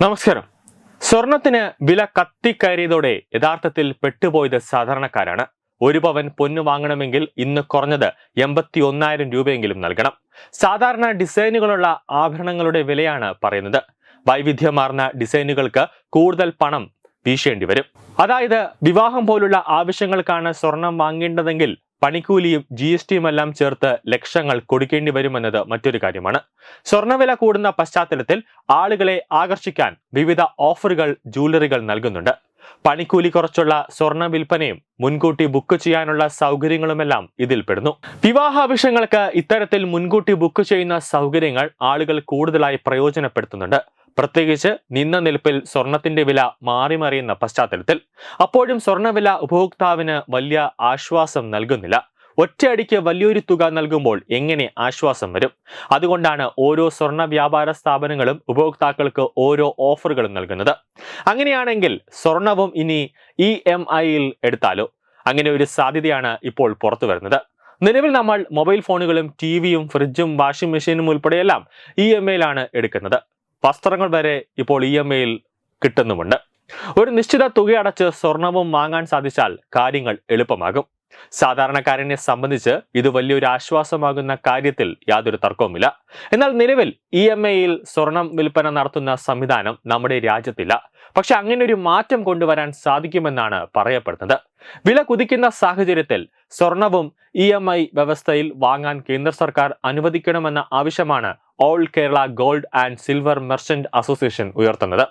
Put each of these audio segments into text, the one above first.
നമസ്കാരം. സ്വർണത്തിന് വില കത്തിക്കയറിയതോടെ യഥാർത്ഥത്തിൽ പെട്ടുപോയത് സാധാരണക്കാരാണ്. ഒരു പവൻ പൊന്നു വാങ്ങണമെങ്കിൽ ഇന്ന് കുറഞ്ഞത് എൺപത്തി ഒന്നായിരം രൂപയെങ്കിലും നൽകണം. സാധാരണ ഡിസൈനുകളുള്ള ആഭരണങ്ങളുടെ വിലയാണ് പറയുന്നത്. വൈവിധ്യമാർന്ന ഡിസൈനുകൾക്ക് കൂടുതൽ പണം വീശേണ്ടി വരും. അതായത് വിവാഹം പോലുള്ള ആവശ്യങ്ങൾക്കാണ് സ്വർണം വാങ്ങേണ്ടതെങ്കിൽ പണിക്കൂലിയും ജി എസ് ടിയും എല്ലാം ചേർത്ത് ലക്ഷങ്ങൾ കൊടുക്കേണ്ടി വരുമെന്നത് മറ്റൊരു കാര്യമാണ്. സ്വർണവില കൂടുന്ന പശ്ചാത്തലത്തിൽ ആളുകളെ ആകർഷിക്കാൻ വിവിധ ഓഫറുകൾ ജൂവലറികൾ നൽകുന്നുണ്ട്. പണിക്കൂലി കുറച്ചുള്ള സ്വർണ വിൽപ്പനയും മുൻകൂട്ടി ബുക്ക് ചെയ്യാനുള്ള സൗകര്യങ്ങളുമെല്ലാം ഇതിൽ പെടുന്നു. വിവാഹാവശ്യങ്ങൾക്ക് ഇത്തരത്തിൽ മുൻകൂട്ടി ബുക്ക് ചെയ്യുന്ന സൗകര്യങ്ങൾ ആളുകൾ കൂടുതലായി പ്രയോജനപ്പെടുത്തുന്നുണ്ട്. പ്രത്യേകിച്ച് നിന്ന നിൽപ്പിൽ സ്വർണത്തിന്റെ വില മാറിമറിയുന്ന പശ്ചാത്തലത്തിൽ അപ്പോഴും സ്വർണവില ഉപഭോക്താവിന് വലിയ ആശ്വാസം നൽകുന്നില്ല. ഒറ്റയടിക്ക് വലിയൊരു തുക നൽകുമ്പോൾ എങ്ങനെ ആശ്വാസം വരും? അതുകൊണ്ടാണ് ഓരോ സ്വർണ വ്യാപാര സ്ഥാപനങ്ങളും ഉപഭോക്താക്കൾക്ക് ഓരോ ഓഫറുകളും നൽകുന്നത്. അങ്ങനെയാണെങ്കിൽ സ്വർണവും ഇനി ഇ എം ഐയിൽ എടുത്താലോ? അങ്ങനെ ഒരു സാധ്യതയാണ് ഇപ്പോൾ പുറത്തു വരുന്നത്. നിലവിൽ നമ്മൾ മൊബൈൽ ഫോണുകളും ടി വിയും ഫ്രിഡ്ജും വാഷിംഗ് മെഷീനും ഉൾപ്പെടെയെല്ലാം ഇ എം ഐയിലാണ് എടുക്കുന്നത്. വസ്ത്രങ്ങൾ വരെ ഇപ്പോൾ ഇ എം ഐയിൽ കിട്ടുന്നുമുണ്ട്. ഒരു നിശ്ചിത തുക അടച്ച് സ്വർണവും വാങ്ങാൻ സാധിച്ചാൽ കാര്യങ്ങൾ എളുപ്പമാകും. സാധാരണക്കാരനെ സംബന്ധിച്ച് ഇത് വലിയൊരു ആശ്വാസമാകുന്ന കാര്യത്തിൽ യാതൊരു തർക്കവുമില്ല. എന്നാൽ നിലവിൽ ഇ എം ഐയിൽ സ്വർണം വിൽപ്പന നടത്തുന്ന സംവിധാനം നമ്മുടെ രാജ്യത്തില്ല. പക്ഷെ അങ്ങനെ ഒരു മാറ്റം കൊണ്ടുവരാൻ സാധിക്കുമെന്നാണ് പറയപ്പെടുന്നത്. വില കുതിക്കുന്ന സാഹചര്യത്തിൽ സ്വർണവും ഇ എം ഐ വ്യവസ്ഥയിൽ വാങ്ങാൻ കേന്ദ്ര സർക്കാർ അനുവദിക്കണമെന്ന ആവശ്യമാണ് all Kerala gold and silver merchant association ഉയർത്തുന്നത്.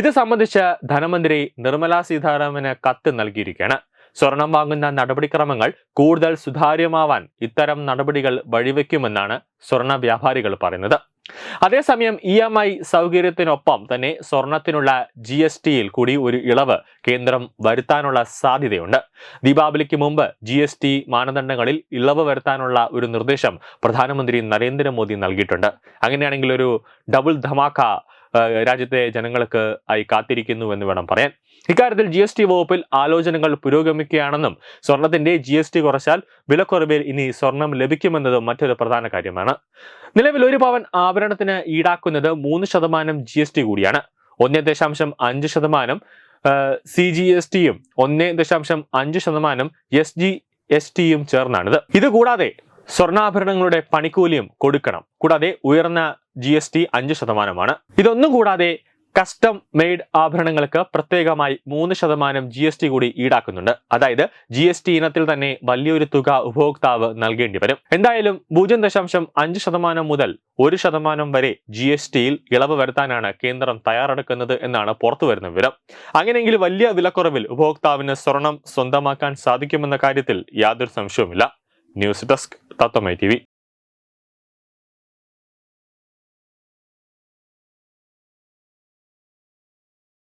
ഇത് സംബന്ധിച്ച് ധനമന്ത്രി നിർമ്മല സീതാരാമന് കത്ത് നൽകിയിരിക്കുകയാണ്. സ്വർണം വാങ്ങുന്ന നടപടിക്രമങ്ങൾ കൂടുതൽ സുതാര്യമാവാൻ ഇത്തരം നടപടികൾ വഴിവെക്കുമെന്നാണ് സ്വർണ വ്യാപാരികൾ പറയുന്നത്. അതേസമയം ഇ എം ഐ സൗകര്യത്തിനൊപ്പം തന്നെ സ്വർണത്തിനുള്ള ജി എസ് ടിയിൽ കൂടി ഒരു ഇളവ് കേന്ദ്രം വരുത്താനുള്ള സാധ്യതയുണ്ട്. ദീപാവലിക്ക് മുമ്പ് ജി എസ് ടി മാനദണ്ഡങ്ങളിൽ ഇളവ് വരുത്താനുള്ള ഒരു നിർദ്ദേശം പ്രധാനമന്ത്രി നരേന്ദ്രമോദി നൽകിയിട്ടുണ്ട്. അങ്ങനെയാണെങ്കിൽ ഒരു ഡബിൾ ധമാക്ക രാജ്യത്തെ ജനങ്ങൾക്ക് ആയി കാത്തിരിക്കുന്നു എന്ന് വേണം പറയാൻ. ഇക്കാര്യത്തിൽ ജി എസ് ടി വകുപ്പിൽ ആലോചനകൾ പുരോഗമിക്കുകയാണെന്നും സ്വർണത്തിന്റെ ജി എസ് ടി കുറച്ചാൽ വിലക്കുറവിൽ ഇനി സ്വർണം ലഭിക്കുമെന്നതും മറ്റൊരു പ്രധാന കാര്യമാണ്. നിലവിൽ ഒരു പവൻ ആഭരണത്തിന് ഈടാക്കുന്നത് മൂന്ന് ശതമാനം ജി എസ് ടി കൂടിയാണ്. ഒന്ന് ദശാംശം അഞ്ച് ശതമാനം സി ജി എസ് ടിയും ഒന്ന് ദശാംശം അഞ്ച് ശതമാനം എസ് ജി എസ് ടിയും ചേർന്നാണിത്. ഇത് കൂടാതെ സ്വർണാഭരണങ്ങളുടെ പണിക്കൂലിയും കൊടുക്കണം. കൂടാതെ ഉയർന്ന ജി എസ് ടി അഞ്ച് ശതമാനമാണ്. ഇതൊന്നും കൂടാതെ കസ്റ്റം മെയ്ഡ് ആഭരണങ്ങൾക്ക് പ്രത്യേകമായി മൂന്ന് ശതമാനം ജി എസ് ടി കൂടി ഈടാക്കുന്നുണ്ട്. അതായത് ജി എസ് ടി ഇനത്തിൽ തന്നെ വലിയൊരു തുക ഉപഭോക്താവ് നൽകേണ്ടി വരും. എന്തായാലും പൂജ്യം ദശാംശം അഞ്ച് ശതമാനം മുതൽ ഒരു ശതമാനം വരെ ജി എസ് ടിയിൽ ഇളവ് വരുത്താനാണ് കേന്ദ്രം തയ്യാറെടുക്കുന്നത് എന്നാണ് പുറത്തുവരുന്ന വിവരം. അങ്ങനെയെങ്കിൽ വലിയ വിലക്കുറവിൽ ഉപഭോക്താവിന് സ്വർണം സ്വന്തമാക്കാൻ സാധിക്കുമെന്ന കാര്യത്തിൽ യാതൊരു സംശയവുമില്ല. News desk. തത്വമൈ ടി